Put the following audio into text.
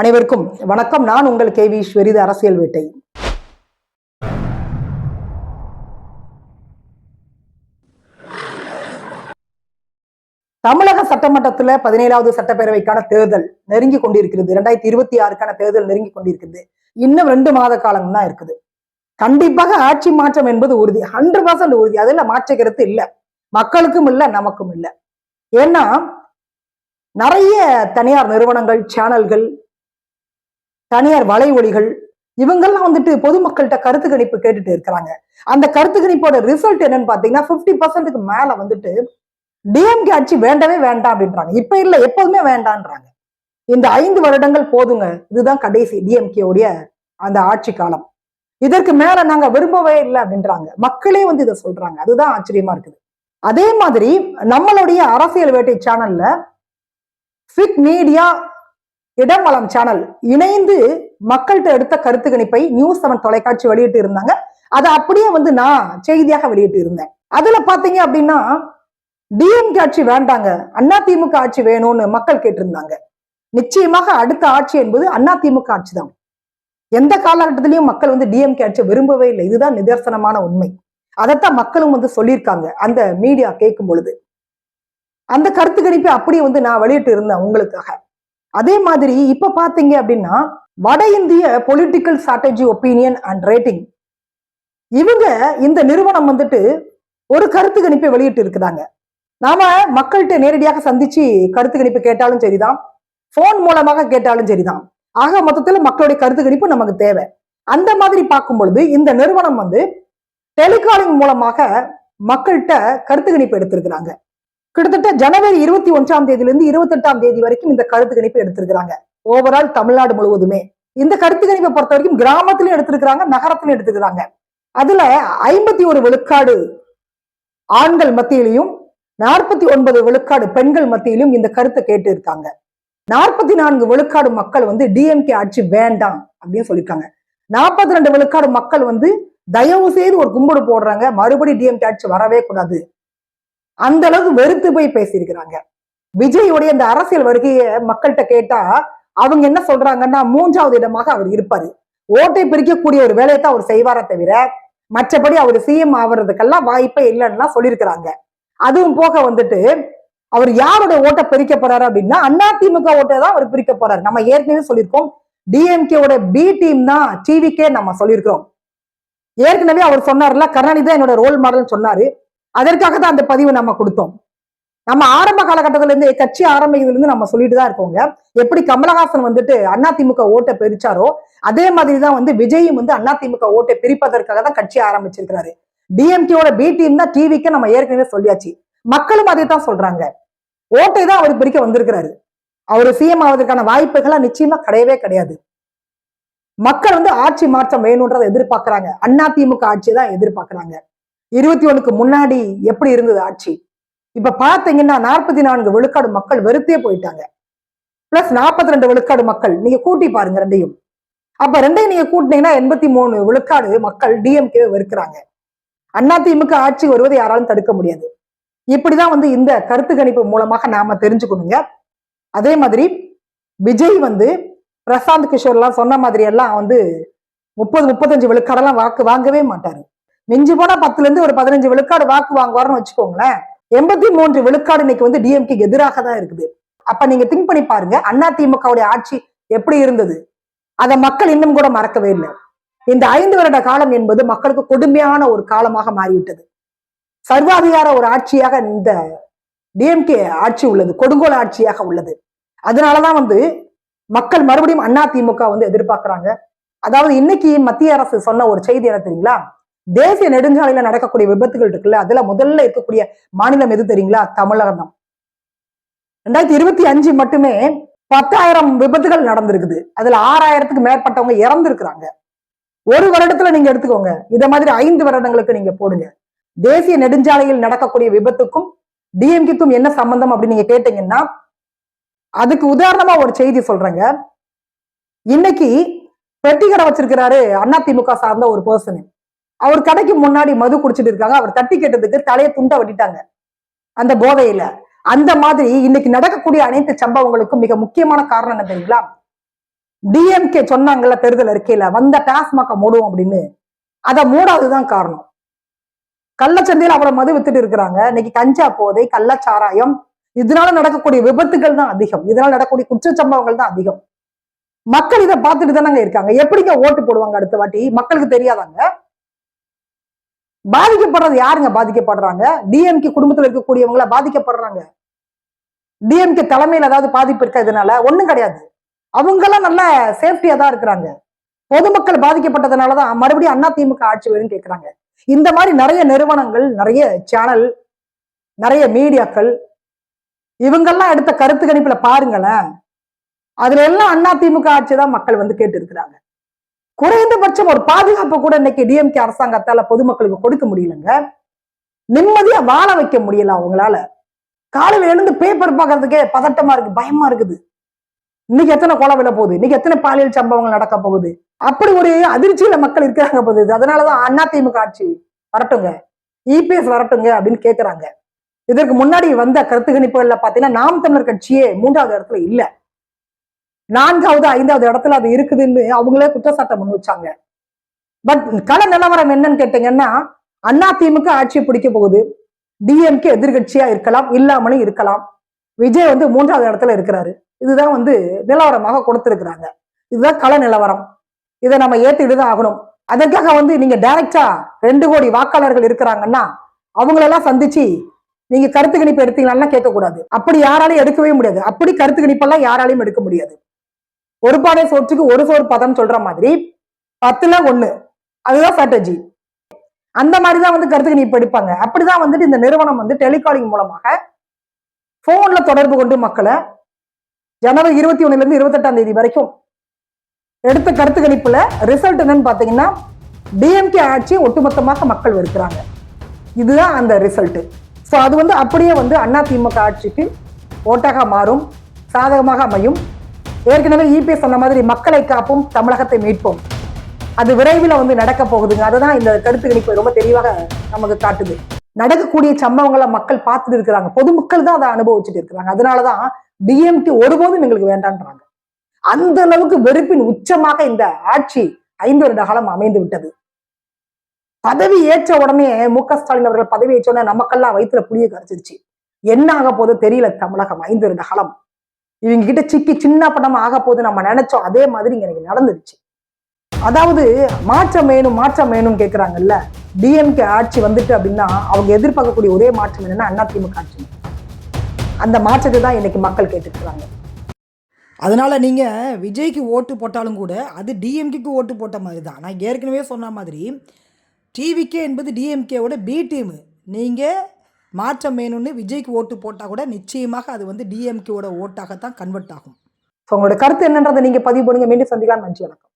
அனைவருக்கும் வணக்கம். நான் உங்கள் கே வி ஸ்வரித அரசியல் வேட்டை. தமிழக சட்டமன்றத்துல பதினேழாவது சட்டப்பேரவைக்கான தேர்தல் நெருங்கி கொண்டிருக்கிறது. இரண்டாயிரத்தி இருபத்தி ஆறுக்கான தேர்தல் நெருங்கி கொண்டிருக்கிறது. இன்னும் ரெண்டு மாத காலம் தான் இருக்குது. கண்டிப்பாக ஆட்சி மாற்றம் என்பது உறுதி. ஹண்ட்ரட் பர்சன்ட் உறுதி. அதுல மாற்ற கருத்து இல்லை. மக்களுக்கும் இல்லை நமக்கும் இல்லை. ஏன்னா நிறைய தனியார் நிறுவனங்கள் சேனல்கள் தனியார் வலை ஒளிகள் இவங்கெல்லாம் வந்துட்டு பொதுமக்கள்கிட்ட கருத்து கணிப்பு கேட்டுட்டு இருக்கிறாங்க. அந்த கருத்து கணிப்போட ரிசல்ட் என்னன்னு பாத்தீங்கன்னா பிப்டி பர்சன்ட்டுக்கு மேல வந்துட்டு டிஎம்கே ஆட்சி வேண்டவே வேண்டாம் அப்படின்றாங்க. இப்ப இல்ல எப்போதுமே வேண்டான்றாங்க. இந்த ஐந்து வருடங்கள் போதுங்க. இதுதான் கடைசி டிஎம்கே உடைய அந்த ஆட்சி காலம். இதற்கு மேல நாங்க விரும்பவே இல்லை அப்படின்றாங்க. மக்களே வந்து இதை சொல்றாங்க. அதுதான் ஆச்சரியமா இருக்குது. அதே மாதிரி நம்மளுடைய அரசியல் வேட்டை சேனல்ல ஃபிக் மீடியா இடமலம் சேனல் இணைந்து மக்கள்கிட்ட எடுத்த கருத்து கணிப்பை நியூஸ் செவன் தொலைக்காட்சி வெளியிட்டு இருந்தாங்க. அதை அப்படியே வந்து நான் செய்தியாக வெளியிட்டு இருந்தேன். அதுல பாத்தீங்க அப்படின்னா டிஎம்கே ஆட்சி வேண்டாங்க. அண்ணா திமுக ஆட்சி வேணும்னு மக்கள் கேட்டிருந்தாங்க. நிச்சயமாக அடுத்த ஆட்சி என்பது அண்ணா திமுக ஆட்சி தான். எந்த காலகட்டத்திலையும் மக்கள் வந்து டிஎம்கே ஆட்சியை விரும்பவே இல்லை. இதுதான் நிதர்சனமான உண்மை. அதைத்தான் மக்களும் வந்து சொல்லியிருக்காங்க அந்த மீடியா கேட்கும் பொழுது. அந்த கருத்து கணிப்பை அப்படியே வந்து நான் வெளியிட்டு இருந்தேன் உங்களுக்காக. அதே மாதிரி இப்ப பாத்தீங்க அப்படின்னா வட இந்திய political strategy opinion and rating இவங்க இந்த நிறுவனம் வந்துட்டு ஒரு கருத்து கணிப்பை வெளியிட்டு இருக்குதாங்க. நாம மக்கள்கிட்ட நேரடியாக சந்திச்சு கருத்து கணிப்பு கேட்டாலும் சரிதான். போன் மூலமாக கேட்டாலும் சரிதான். ஆக மொத்தத்துல மக்களுடைய கருத்து கணிப்பு நமக்கு தேவை. அந்த மாதிரி பார்க்கும் பொழுது இந்த நிறுவனம் வந்து டெலிகாலிங் மூலமாக மக்கள்கிட்ட கருத்து கணிப்பு எடுத்திருக்கிறாங்க. கிட்டத்தட்ட ஜனவரி இருபத்தி ஒன்றாம் தேதியிலிருந்து இருபத்தி எட்டாம் தேதி வரைக்கும் இந்த கருத்து கணிப்பு எடுத்திருக்கிறாங்க. ஓவரால் தமிழ்நாடு முழுவதுமே. இந்த கருத்து கணிப்பை பொறுத்த வரைக்கும் கிராமத்திலும் எடுத்திருக்கிறாங்க நகரத்திலும் எடுத்துக்கிறாங்க அதுல ஐம்பத்தி ஒரு விழுக்காடு ஆண்கள் மத்தியிலையும் நாற்பத்தி ஒன்பது விழுக்காடு பெண்கள் மத்தியிலும் இந்த கருத்தை கேட்டு இருக்காங்க நாற்பத்தி நான்கு விழுக்காடு மக்கள் வந்து டிஎம்கே ஆட்சி வேண்டாம் அப்படின்னு சொல்லியிருக்காங்க. நாற்பத்தி ரெண்டு விழுக்காடு மக்கள் வந்து தயவு செய்து ஒரு கும்பிடு போடுறாங்க மறுபடி டிஎம்கே ஆட்சி வரவே கூடாது. அந்த அளவுக்கு வெறுத்து போய் பேசியிருக்கிறாங்க. விஜயுடைய இந்த அரசியல் வருகையை மக்கள்கிட்ட கேட்டா அவங்க என்ன சொல்றாங்கன்னா மூன்றாவது இடமாக அவர் இருப்பாரு. ஓட்டை பிரிக்கக்கூடிய ஒரு வேலையை தான் அவர் செய்வாரே தவிர மற்றபடி அவர் சிஎம் ஆவறதுக்கெல்லாம் வாய்ப்பே இல்லைன்னா சொல்லியிருக்கிறாங்க. அதுவும் போக வந்துட்டு அவர் யாரோட ஓட்டை பிரிக்க போறாரு அப்படின்னா அதிமுக ஓட்டை தான் அவர் பிரிக்க போறாரு. நம்ம ஏற்கனவே சொல்லியிருக்கோம் டிஎம்கேவோட பி டீம் தான் டிவிக்கே நம்ம சொல்லியிருக்கிறோம். ஏற்கனவே அவர் சொன்னார்ல கருணாநிதி தான் என்னோட ரோல் மாடல் சொன்னாரு. அதற்காக தான் அந்த பதிவு நம்ம கொடுத்தோம். நம்ம ஆரம்ப காலகட்டத்துல இருந்து கட்சி ஆரம்பிக்கிறதுல இருந்து நம்ம சொல்லிட்டு தான் இருக்கோங்க. எப்படி கமலஹாசன் வந்துட்டு அதிமுக ஓட்டை பிரிச்சாரோ அதே மாதிரி தான் வந்து விஜயும் வந்து அதிமுக ஓட்டை பிரிப்பதற்காக தான் கட்சி ஆரம்பிச்சிருக்கிறாரு. டிஎம்கேவோட பி டீம் தான் டிவிக்கு நம்ம ஏற்கனவே சொல்லியாச்சு. மக்களும் அதை தான் சொல்றாங்க. ஓட்டை தான் அவர் பிரிக்க வந்திருக்கிறாரு. அவர் சிஎம் ஆவதற்கான வாய்ப்புகள்லாம் நிச்சயமா கிடையவே கிடையாது. மக்கள் வந்து ஆட்சி மாற்றம் வேணும்ன்றதை எதிர்பார்க்கிறாங்க. அதிமுக ஆட்சியை தான் எதிர்பார்க்கிறாங்க. இருபத்தி ஒண்ணுக்கு முன்னாடி எப்படி இருந்தது ஆட்சி? இப்ப பாத்தீங்கன்னா நாற்பத்தி நான்கு விழுக்காடு மக்கள் வெறுத்தே போயிட்டாங்க. பிளஸ் நாற்பத்தி ரெண்டு விழுக்காடு மக்கள் நீங்க கூட்டி பாருங்க ரெண்டையும். அப்ப ரெண்டையும் நீங்க கூட்டினீங்கன்னா எண்பத்தி மூணு விழுக்காடு மக்கள் டிஎம்கே வெறுக்கிறாங்க. அதிமுக ஆட்சி வருவதை யாராலும் தடுக்க முடியாது. இப்படிதான் வந்து இந்த கருத்து கணிப்பு மூலமாக நாம தெரிஞ்சுக்கணுங்க. அதே மாதிரி விஜய் வந்து பிரசாந்த் கிஷோர் எல்லாம் சொன்ன மாதிரி எல்லாம் வந்து முப்பது முப்பத்தஞ்சு விழுக்காடெல்லாம் வாக்கு வாங்கவே மாட்டாரு. மிஞ்சி போனா பத்துல இருந்து ஒரு பதினஞ்சு விழுக்காடு வாக்கு வாங்குவாருன்னு வச்சுக்கோங்களேன். எண்பத்தி மூன்று விழுக்காடு இன்னைக்கு வந்து டிஎம்கே எதிராக தான் இருக்குது. அப்ப நீங்க திங்க் பண்ணி பாருங்க அண்ணா திமுகவுடைய ஆட்சி எப்படி இருந்தது? அதை மக்கள் இன்னும் கூட மறக்கவே இல்லை. இந்த ஐந்து வருட காலம் என்பது மக்களுக்கு கொடுமையான ஒரு காலமாக மாறிவிட்டது. சர்வாதிகார ஒரு ஆட்சியாக இந்த டிஎம்கே ஆட்சி உள்ளது கொடுங்கோல் ஆட்சியாக உள்ளது. அதனாலதான் வந்து மக்கள் மறுபடியும் அதிமுக வந்து எதிர்பார்க்கிறாங்க. அதாவது இன்னைக்கு மத்திய அரசு சொன்ன ஒரு செய்தி என்ன தெரியுங்களா? தேசிய நெடுஞ்சாலையில நடக்கக்கூடிய விபத்துகள் இருக்குல்ல அதுல முதல்ல இருக்கக்கூடிய மாநிலம் எது தெரியுங்களா? தமிழகம் தான். ரெண்டாயிரத்தி இருபத்தி அஞ்சு மட்டுமே பத்தாயிரம் விபத்துகள் நடந்திருக்குது. அதுல ஆறாயிரத்துக்கு மேற்பட்டவங்க இறந்துருக்குறாங்க. ஒரு வருடத்துல நீங்க எடுத்துக்கோங்க. இத மாதிரி ஐந்து வருடங்களுக்கு நீங்க போடுங்க. தேசிய நெடுஞ்சாலையில் நடக்கக்கூடிய விபத்துக்கும் டிஎம்கேக்கும் என்ன சம்பந்தம் அப்படின்னு நீங்க கேட்டீங்கன்னா அதுக்கு உதாரணமா ஒரு செய்தி சொல்றேங்க. இன்னைக்கு பெட்டி கடை வச்சிருக்கிறாரு அதிமுக சார்ந்த ஒரு பர்சன் அவர் கடைக்கு முன்னாடி மது குடிச்சிட்டு இருக்காங்க. அவர் தட்டி கேட்டதுக்கு தலையை துண்ட வெட்டிட்டாங்க. அந்த போதையில. அந்த மாதிரி இன்னைக்கு நடக்கக்கூடிய அனைத்து சம்பவங்களுக்கும் மிக முக்கியமான காரணம் என்ன தெரியுங்களா? டிஎம்கே சொன்னாங்கல்ல தேர்தல் அறிக்கையில வந்த டாஸ்மாக மூடுவோம் அப்படின்னு. அதை மூடாதுதான் காரணம். கள்ளச்சந்தையில் அவரை மது வித்துட்டு இருக்கிறாங்க. இன்னைக்கு கஞ்சா போதை கள்ளச்சாராயம் இதனால நடக்கக்கூடிய விபத்துகள் தான் அதிகம். இதனால நடக்கக்கூடிய குற்றச்சம்பவங்கள் தான் அதிகம். மக்கள் இதை பார்த்துட்டு தானங்க இருக்காங்க. எப்படிங்க ஓட்டு போடுவாங்க அடுத்த வாட்டி? மக்களுக்கு தெரியாதாங்க? பாதிக்கப்படுறது யாருங்க பாதிக்கப்படுறாங்க? டிஎம்கே குடும்பத்துல இருக்கக்கூடியவங்கள பாதிக்கப்படுறாங்க? டிஎம்கே தலைமையில ஏதாவது பாதிப்பு இருக்கா இதனால? ஒண்ணும் கிடையாது. அவங்கெல்லாம் நல்ல சேஃப்டியா தான் இருக்கிறாங்க. பொதுமக்கள் பாதிக்கப்பட்டதுனாலதான் மறுபடியும் அண்ணா திமுக ஆட்சி வேணும்னு கேட்கிறாங்க இந்த மாதிரி நிறைய நிறுவனங்கள் நிறைய சேனல் நிறைய மீடியாக்கள் இவங்கெல்லாம் எடுத்த கருத்து கணிப்புல பாருங்களேன். அதுல எல்லாம் அண்ணா திமுக ஆட்சி தான் மக்கள் வந்து கேட்டு இருக்கிறாங்க குறைந்தபட்சம் ஒரு பாதுகாப்பு கூட இன்னைக்கு டிஎம்கே அரசாங்கத்தால பொதுமக்களுக்கு கொடுக்க முடியலங்க. நிம்மதியா வாழ வைக்க முடியல அவங்களால. காலையில எழுந்து பேப்பர் பார்க்கறதுக்கே பதட்டமா இருக்கு பயமா இருக்குது. இன்னைக்கு எத்தனை கொலை விழ போகுது? இன்னைக்கு எத்தனை பாலியல் சம்பவங்கள் நடக்க போகுது? அப்படி ஒரு அதிர்ச்சியில மக்கள் இருக்கிறாங்க போகுது. அதனாலதான் அண்ணா திமுக ஆட்சி வரட்டுங்க. இபிஎஸ் வரட்டுங்க அப்படின்னு கேக்குறாங்க. இதற்கு முன்னாடி வந்த கருத்து கணிப்புகள்ல பாத்தீங்கன்னா நாம் தமிழர் கட்சியே மூன்றாவது இடத்துல இல்ல. நான்காவது ஐந்தாவது இடத்துல அது இருக்குதுன்னு அவங்களே குற்றச்சாட்டை முன் வச்சாங்க. பட் கள நிலவரம் என்னன்னு கேட்டீங்கன்னா அண்ணா திமுக ஆட்சியை பிடிக்க போகுது. டிஎம்கே எதிர்கட்சியா இருக்கலாம் இல்லாமலும் இருக்கலாம். விஜய் வந்து மூன்றாவது இடத்துல இருக்கிறாரு. இதுதான் வந்து நிலவரமாக கொடுத்திருக்கிறாங்க. இதுதான் கள நிலவரம். இதை நம்ம ஏத்துக்கிட்டு தான் ஆகணும். அதற்காக வந்து நீங்க டைரக்டா ரெண்டு கோடி வாக்காளர்கள் இருக்கிறாங்கன்னா அவங்களெல்லாம் சந்திச்சு நீங்க கருத்து கணிப்பு எடுத்தீங்கன்னா கேட்கக்கூடாது. அப்படி யாராலையும் எடுக்கவே முடியாது. அப்படி கருத்து கணிப்பெல்லாம் யாராலையும் எடுக்க முடியாது. ஒரு பானை சோற்றுக்கு ஒரு சோறு பதம் சொல்ற மாதிரி பத்துல ஒண்ணு. அதுதான் ஸ்ட்ராட்டஜி அந்த மாதிரிதான் வந்து கருத்து கணிப்பு எடுப்பாங்க. அப்படிதான் வந்துட்டு இந்த நிறுவனம் வந்து டெலிகாலிங் மூலமாக போன்ல தொடர்பு கொண்டு மக்களை ஜனவரி இருபத்தி ஒண்ணுல இருந்து இருபத்தெட்டாம் தேதி வரைக்கும் எடுத்த கருத்து கணிப்புல ரிசல்ட் என்னன்னு பாத்தீங்கன்னா டிஎம்கே ஆட்சி ஒட்டுமொத்தமாக மக்கள் வெறுக்கிறாங்க. இதுதான் அந்த ரிசல்ட் ஸோ அது வந்து அப்படியே வந்து அண்ணா திமுக ஆட்சிக்கு ஓட்டாக மாறும் சாதகமாக அமையும். ஏற்கனவே இபிஎஸ் சொன்ன மாதிரி மக்களை காப்போம் தமிழகத்தை மீட்போம். அது விரைவில் வந்து நடக்க போகுதுங்க. அதுதான் இந்த கருத்து கணிப்பு ரொம்ப தெளிவாக நமக்கு காட்டுது. நடக்கக்கூடிய சம்பவங்களை மக்கள் பார்த்துட்டு இருக்கிறாங்க. பொதுமக்கள் தான் அதை அனுபவிச்சுட்டு இருக்கிறாங்க. அதனாலதான் டிஎம்டி ஒருபோதும் எங்களுக்கு வேண்டான்றாங்க. அந்த அளவுக்கு வெறுப்பின் உச்சமாக இந்த ஆட்சி ஐந்து வருட காலம் அமைந்து விட்டது. பதவி ஏற்ற உடனே மு க ஸ்டாலின் அவர்கள் பதவி ஏற்ற உடனே நமக்கெல்லாம் வயிற்றுல புளிய கரைச்சிருச்சு. என்ன ஆக போதோ தெரியல தமிழகம். ஐந்து வருட காலம். இவங்க கிட்ட சிக்கி சின்ன படம் ஆக போகுது நம்ம நினைச்சோம். அதே மாதிரி இங்க எனக்கு நடந்துருச்சு. அதாவது மாற்றம் வேணும் மாற்றம் வேணும்னு கேட்குறாங்கல்ல டிஎம்கே ஆட்சி வந்துட்டு அப்படின்னா அவங்க எதிர்பார்க்கக்கூடிய ஒரே மாற்றம் என்னன்னா அண்ணா திமுக ஆட்சி. அந்த மாற்றத்தை தான் இன்னைக்கு மக்கள் கேட்டுக்கிறாங்க. அதனால் நீங்கள் விஜய்க்கு ஓட்டு போட்டாலும் கூட அது டிஎம்கேக்கு ஓட்டு போட்ட மாதிரி தான் நான் ஏற்கனவே சொன்ன மாதிரி டிவிகே என்பது டிஎம்கேவோட பி டீமு நீங்கள் மாற்றம் வேணும்னு விஜய்க்கு ஓட்டு போட்டால் கூட நிச்சயமாக அது வந்து டிஎம்கேவோட ஓட்டாகத்தான் கன்வெர்ட் ஆகும். ஸோ உங்களோட கருத்து என்னன்றதை நீங்கள் பதிவு பண்ணுங்க. மீண்டும் சந்திக்கலாம். நன்றி வணக்கம்.